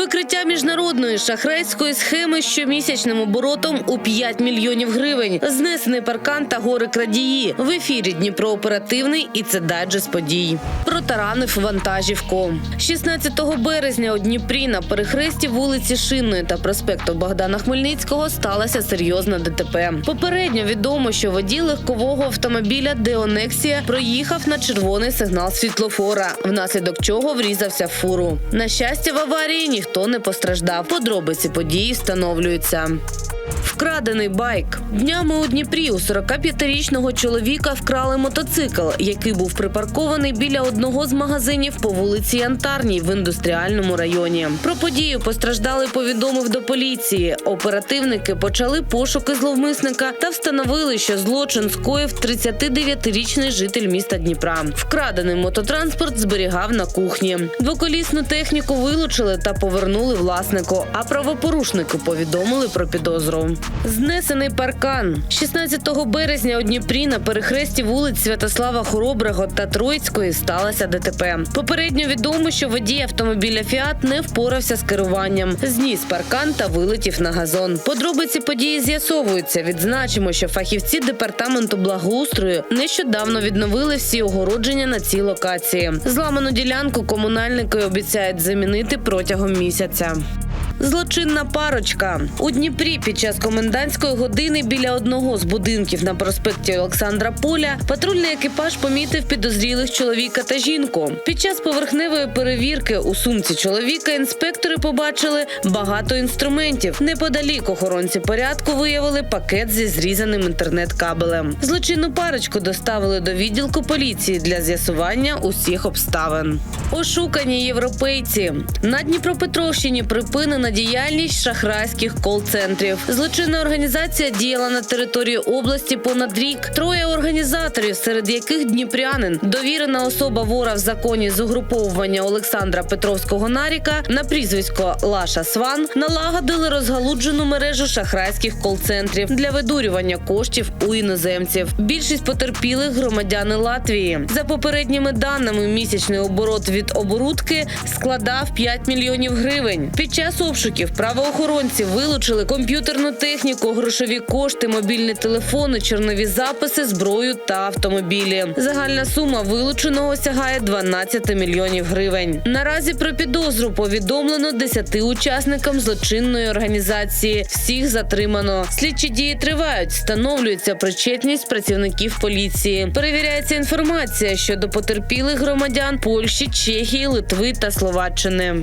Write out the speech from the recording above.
Викриття міжнародної шахрайської схеми щомісячним оборотом у 5 мільйонів гривень. Знесений паркан та гори крадії. В ефірі Дніпро оперативний і це дайджест подій. Протаранив вантажівку. 16 березня у Дніпрі на перехресті вулиці Шинної та проспекту Богдана Хмельницького сталося серйозна ДТП. Попередньо відомо, що водій легкового автомобіля Деонексія проїхав на червоний сигнал світлофора, внаслідок чого врізався в фуру. На щастя, в аварії ніхто не постраждав. Подробиці події встановлюються. Вкрадений байк днями у Дніпрі у 45-річного чоловіка вкрали мотоцикл, який був припаркований біля одного з магазинів по вулиці Янтарній в індустріальному районі. Про подію постраждалий повідомив до поліції. Оперативники почали пошуки зловмисника та встановили, що злочин скоїв 39-річний житель міста Дніпра. Вкрадений мототранспорт зберігав на кухні. Двоколісну техніку вилучили та повернули власнику. А правопорушники повідомили про підозру. Знесений паркан 16 березня у Дніпрі на перехресті вулиць Святослава Хороброго та Троїцької сталося ДТП. Попередньо відомо, що водій автомобіля Фіат не впорався з керуванням, зніс паркан та вилетів на газон. Подробиці події з'ясовуються. Відзначимо, що фахівці департаменту благоустрою нещодавно відновили всі огородження на цій локації. Зламану ділянку комунальники обіцяють замінити протягом місяця. Злочинна парочка у Дніпрі під час комендантської години біля одного з будинків на проспекті Олександра Поля патрульний екіпаж помітив підозрілих чоловіка та жінку. Під час поверхневої перевірки у сумці чоловіка інспектори побачили багато інструментів. Неподалік охоронці порядку виявили пакет зі зрізаним інтернет-кабелем. Злочинну парочку доставили до відділку поліції для з'ясування усіх обставин. Ошукані європейці на Дніпропетровщині припинена діяльність шахрайських кол-центрів. Злочинна організація діяла на території області понад рік. Троє організаторів, серед яких дніпрянин, довірена особа вора в законі з угруповування Олександра Петровського Наріка на прізвисько Лаша Сван, налагодили розгалуджену мережу шахрайських кол-центрів для видурювання коштів у іноземців. Більшість потерпілих громадяни Латвії. За попередніми даними, місячний оборот від оборудки складав 5 мільйонів гривень. Під час обшуків правоохоронці вилучили комп'ютерну техніку, грошові кошти, мобільні телефони, чорнові записи, зброю та автомобілі. Загальна сума вилученого сягає 12 мільйонів гривень. Наразі про підозру повідомлено 10 учасникам злочинної організації. Всіх затримано. Слідчі дії тривають. Встановлюється причетність працівників поліції. Перевіряється інформація щодо потерпілих громадян Польщі, Чехії, Литви та Словаччини.